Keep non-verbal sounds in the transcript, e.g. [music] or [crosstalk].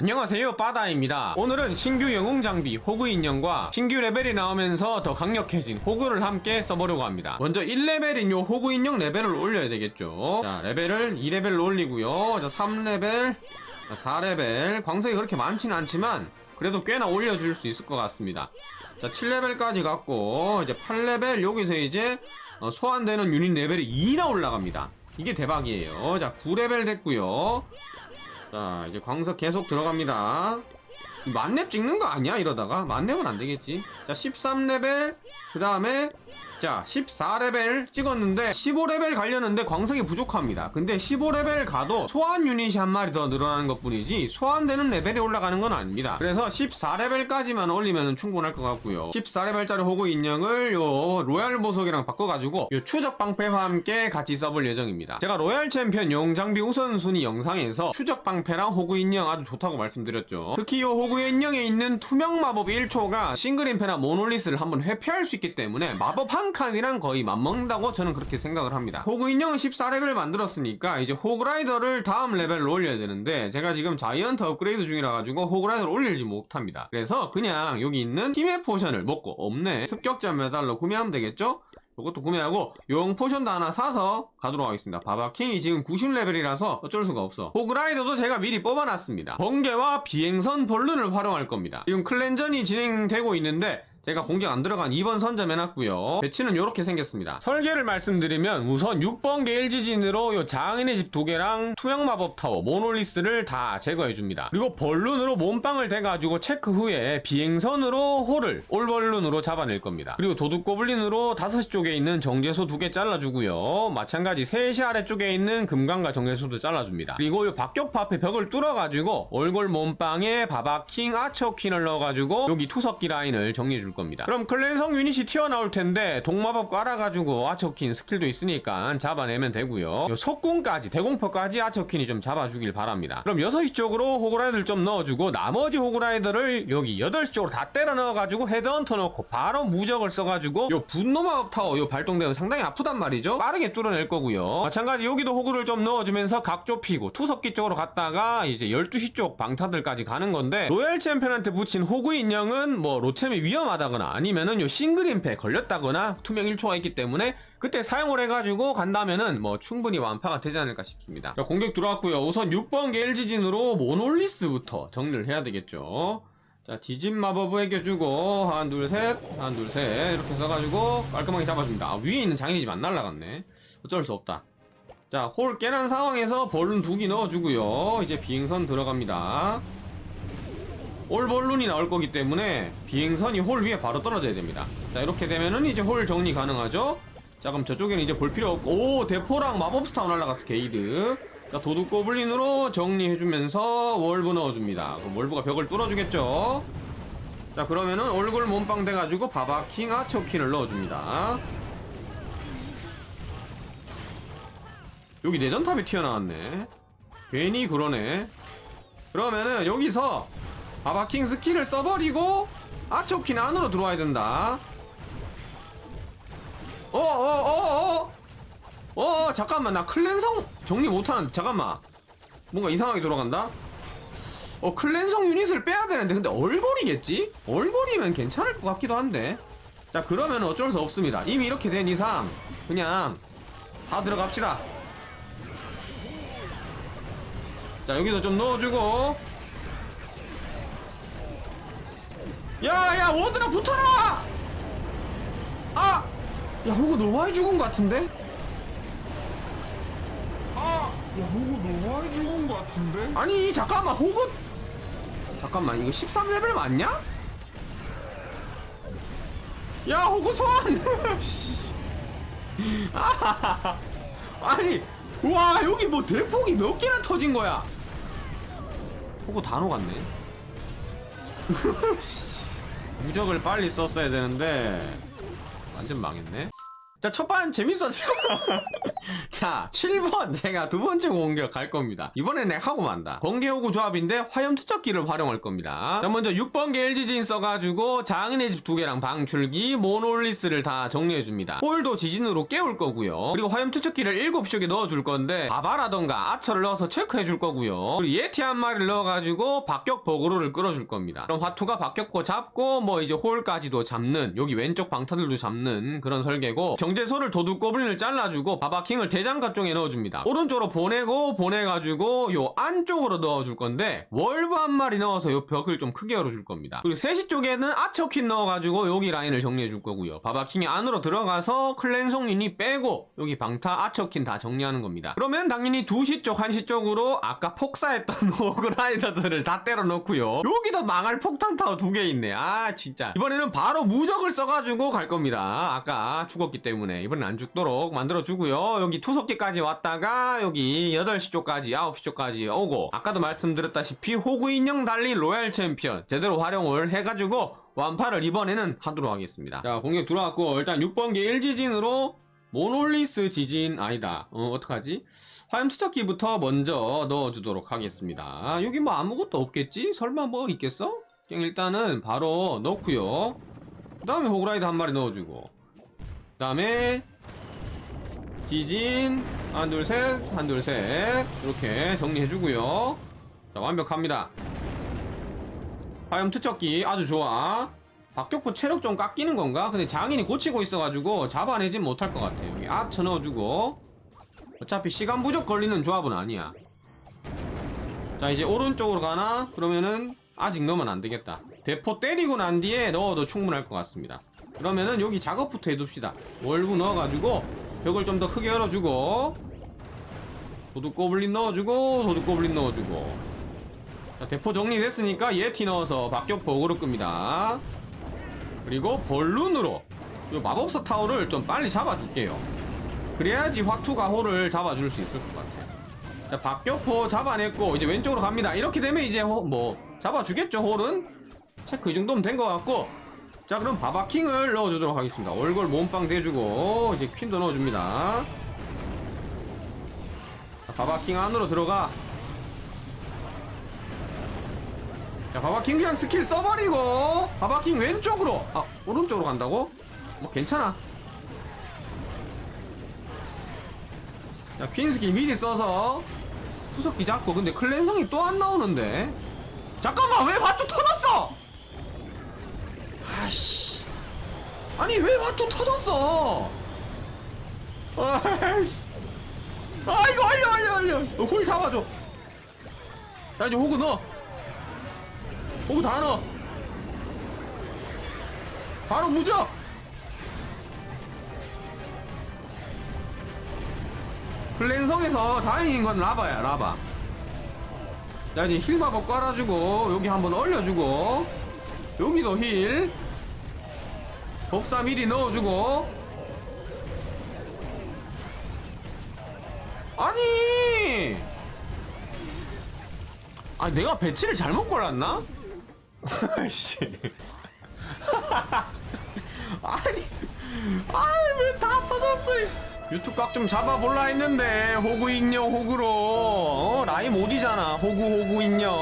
안녕하세요 바다입니다. 오늘은 신규 영웅 장비 호그 인형과 신규 레벨이 나오면서 더 강력해진 호그를 함께 써보려고 합니다. 먼저 1레벨인 요 호그 인형 레벨을 올려야 되겠죠? 자 레벨을 2레벨로 올리고요. 자 3레벨 자, 4레벨. 광석이 그렇게 많지는 않지만 그래도 꽤나 올려줄 수 있을 것 같습니다. 자 7레벨까지 갔고 이제 8레벨 여기서 이제 어, 소환되는 유닛 레벨이 2나 올라갑니다. 이게 대박이에요. 자 9레벨 됐고요 자 이제 광석 계속 들어갑니다. 이 만렙 찍는 거 아니야? 이러다가? 만렙은 안 되겠지. 자 13레벨 그 다음에 자 14레벨 찍었는데 15레벨 가려는데 광석이 부족합니다. 근데 15레벨 가도 소환 유닛이 한 마리 더 늘어나는 것 뿐이지 소환되는 레벨이 올라가는 건 아닙니다. 그래서 14레벨까지만 올리면 충분할 것 같고요. 14레벨짜리 호구 인형을 요 로얄 보석이랑 바꿔가지고 요 추적 방패와 함께 같이 써볼 예정입니다. 제가 로얄 챔피언 용장비 우선순위 영상에서 추적 방패랑 호구 인형 아주 좋다고 말씀드렸죠. 특히 요 호구 인형에 있는 투명 마법 1초가 싱글 임페나 모놀리스를 한번 회피할 수 있기 때문에 마법 한 칸이랑 거의 맞먹는다고 저는 그렇게 생각을 합니다 호구 인형은 14레벨 만들었으니까 이제 호그라이더를 다음 레벨로 올려야 되는데 제가 지금 자이언트 업그레이드 중이라 가지고 호그라이더를 올리지 못합니다 그래서 그냥 여기 있는 팀의 포션을 먹고 없네 습격자 메달로 구매하면 되겠죠 이것도 구매하고 용 포션도 하나 사서 가도록 하겠습니다. 바바킹이 지금 90레벨이라서 어쩔 수가 없어. 호그라이더도 제가 미리 뽑아놨습니다. 번개와 비행선 벌룬을 활용할 겁니다. 지금 클랜전이 진행되고 있는데 제가 공격 안 들어간 2번 선점 해놨고요. 배치는 이렇게 생겼습니다. 설계를 말씀드리면 우선 6번 게일 지진으로 요 장인의 집 두 개랑 투명 마법 타워 모놀리스를 다 제거해줍니다. 그리고 벌룬으로 몸빵을 대가지고 체크 후에 비행선으로 홀을 올벌룬으로 잡아낼 겁니다. 그리고 도둑 고블린으로 5시 쪽에 있는 정제소 두 개 잘라주고요. 마찬가지 3시 아래쪽에 있는 금강과 정제소도 잘라줍니다. 그리고 요 박격파 앞에 벽을 뚫어가지고 얼굴 몸빵에 바바킹 아처퀸을 넣어가지고 여기 투석기 라인을 정리해줄 겁니다. 그럼 클랜성 유닛이 튀어나올 텐데 동마법 깔아가지고 아처퀸 스킬도 있으니까 잡아내면 되고요. 요 속궁까지 대공포까지 아처퀸이 좀 잡아주길 바랍니다. 그럼 6시 쪽으로 호그라이더를 좀 넣어주고 나머지 호그라이더를 여기 8시 쪽으로 다 때려 넣어가지고 헤드헌터 넣고 바로 무적을 써가지고 요 분노마법 타워 요 발동되면 상당히 아프단 말이죠. 빠르게 뚫어낼 거고요. 마찬가지 여기도 호그를 좀 넣어주면서 각 좁히고 투석기 쪽으로 갔다가 이제 12시 쪽 방타들까지 가는 건데 로얄 챔피언한테 붙인 호그 인형은 뭐 로챔이 위험하다 거나 아니면은 요 싱글 임패 걸렸다거나 투명 1초가 있기 때문에 그때 사용을 해가지고 간다면은 뭐 충분히 완파가 되지 않을까 싶습니다. 자, 공격 들어왔고요. 우선 6번 게일 지진으로 모놀리스부터 정리를 해야 되겠죠. 자, 지진 마법을 해겨주고, 하나, 둘, 셋, 하나, 둘, 셋, 이렇게 써가지고, 깔끔하게 잡아줍니다. 아, 위에 있는 장인이 집 안 날라갔네. 어쩔 수 없다. 자, 홀 깨난 상황에서 벌룬 두개 넣어주고요. 이제 비행선 들어갑니다. 올 벌룬이 나올 거기 때문에 비행선이 홀 위에 바로 떨어져야 됩니다. 자, 이렇게 되면은 이제 홀 정리 가능하죠? 자, 그럼 저쪽에는 이제 볼 필요 없고, 오, 대포랑 마법스타 날라갔어, 게이드. 자, 도둑 고블린으로 정리해주면서 월브 넣어줍니다. 그럼 월브가 벽을 뚫어주겠죠? 자, 그러면은 얼굴 몸빵 돼가지고 바바킹 아처킨을 넣어줍니다. 여기 내전탑이 튀어나왔네. 괜히 그러네. 그러면은 여기서 바바킹 스킬을 써버리고 아초킨 안으로 들어와야 된다. 어어어어 어, 어, 잠깐만 나 클랜성 정리 못하는데 잠깐만 뭔가 이상하게 돌아간다. 어 클랜성 유닛을 빼야 되는데 근데 얼굴이겠지? 얼굴이면 괜찮을 것 같기도 한데. 자 그러면 어쩔 수 없습니다. 이미 이렇게 된 이상 그냥 다 들어갑시다. 자 여기도 좀 넣어주고 야야 워드나 붙어라 아! 야 호구 너무 많이 죽은 것 같은데? 아! 야, 호구 너무 많이 죽은 것 같은데? 아니 잠깐만 호구 잠깐만 이거 13레벨 맞냐? 야 호구 소환 씨. [laughs] 아하하하. 아니 와 여기 뭐 대폭이 몇 개나 터진 거야 호구 다 녹았네 씨. [laughs] 무적을 빨리 썼어야 되는데 완전 망했네 자, 첫판 재밌었죠? [laughs] 자, 7번 제가 두 번째 공격 갈 겁니다. 이번엔 내가 하고 만다. 번개호구 조합인데 화염 투척기를 활용할 겁니다. 자, 먼저 6번 개 LG진 써가지고 장인의 집 두 개랑 방출기, 모놀리스를 다 정리해줍니다. 홀도 지진으로 깨울 거고요. 그리고 화염 투척기를 7쪽에 넣어줄 건데 바바라던가 아처를 넣어서 체크해줄 거고요. 그리고 예티 한 마리를 넣어가지고 박격 버그로를 끌어줄 겁니다. 그럼 화투가 박격포 잡고 뭐 이제 홀까지도 잡는 여기 왼쪽 방타들도 잡는 그런 설계고 정 제소를 도둑 고블린을 잘라주고 바바킹을 대장갑 쪽에 넣어줍니다. 오른쪽으로 보내고 보내가지고 요 안쪽으로 넣어줄 건데 월브 한 마리 넣어서 요 벽을 좀 크게 열어줄 겁니다. 그리고 3시 쪽에는 아처킨 넣어가지고 여기 라인을 정리해줄 거고요. 바바킹이 안으로 들어가서 클랜송린이 빼고 여기 방타 아처킨 다 정리하는 겁니다. 그러면 당연히 2시 쪽, 1시 쪽으로 아까 폭사했던 [laughs] 오그라이더들을 다 때려 넣고요. 여기도 망할 폭탄 타워 두 개 있네. 아 진짜. 이번에는 바로 무적을 써가지고 갈 겁니다. 아까 죽었기 때문에 이번엔 안 죽도록 만들어주고요. 여기 투석기까지 왔다가 여기 8시 쪽까지 9시 쪽까지 오고 아까도 말씀드렸다시피 호구 인형 달리 로얄 챔피언 제대로 활용을 해가지고 완파를 이번에는 하도록 하겠습니다. 자 공격 들어왔고 일단 6번기 1지진으로 모놀리스 지진 아니다. 어 어떡하지? 화염 투척기부터 먼저 넣어주도록 하겠습니다. 여기 뭐 아무것도 없겠지? 설마 뭐 있겠어? 그냥 일단은 바로 넣고요. 그 다음에 호그라이드 한 마리 넣어주고 그 다음에 지진 한 둘 셋 한 둘 셋 이렇게 정리해주고요. 자 완벽합니다. 화염 투척기 아주 좋아. 박격포 체력 좀 깎이는 건가? 근데 장인이 고치고 있어가지고 잡아내진 못할 것 같아요. 여기 아쳐 넣어주고 어차피 시간 부족 걸리는 조합은 아니야. 자 이제 오른쪽으로 가나? 그러면은 아직 넣으면 안 되겠다. 대포 때리고 난 뒤에 넣어도 충분할 것 같습니다. 그러면은 여기 작업부터 해둡시다. 월부 넣어가지고 벽을 좀 더 크게 열어주고 도둑 고블린 넣어주고 도둑 고블린 넣어주고 자, 대포 정리됐으니까 예티 넣어서 박격포 어그로 끕니다. 그리고 벌룬으로 이 마법사 타워를 좀 빨리 잡아줄게요. 그래야지 화투가 홀을 잡아줄 수 있을 것 같아요. 자, 박격포 잡아냈고 이제 왼쪽으로 갑니다. 이렇게 되면 이제 호- 뭐 잡아주겠죠 홀은? 체크 이 정도면 된 것 같고 자 그럼 바바킹을 넣어주도록 하겠습니다. 얼굴 몸빵 대주고 이제 퀸도 넣어줍니다. 자, 바바킹 안으로 들어가. 자 바바킹 그냥 스킬 써버리고 바바킹 왼쪽으로 아 오른쪽으로 간다고? 뭐 괜찮아. 자, 퀸 스킬 미리 써서 투석기 잡고 근데 클랜성이 또 안 나오는데 잠깐만 왜 화투 터졌어 아씨. 아니 왜 화투 터졌어? 아이씨. 아 이거 알려 알려 알려. 어, 홀 잡아줘. 자 이제 호구 넣어. 호구 다 넣어. 바로 무적! 플랜성에서 다행인 건 라바야 라바. 자 이제 힐 마법 깔아주고 여기 한번 얼려주고. 여기도 힐 복사 미리 넣어주고 아니 아 내가 배치를 잘못 골랐나? [laughs] 아이씨 [laughs] 아니 아이 왜다 터졌어. 유튜브 각 좀 잡아볼라 했는데 호구 인형 호구로 어? 라임 오지잖아 호구 호구 인형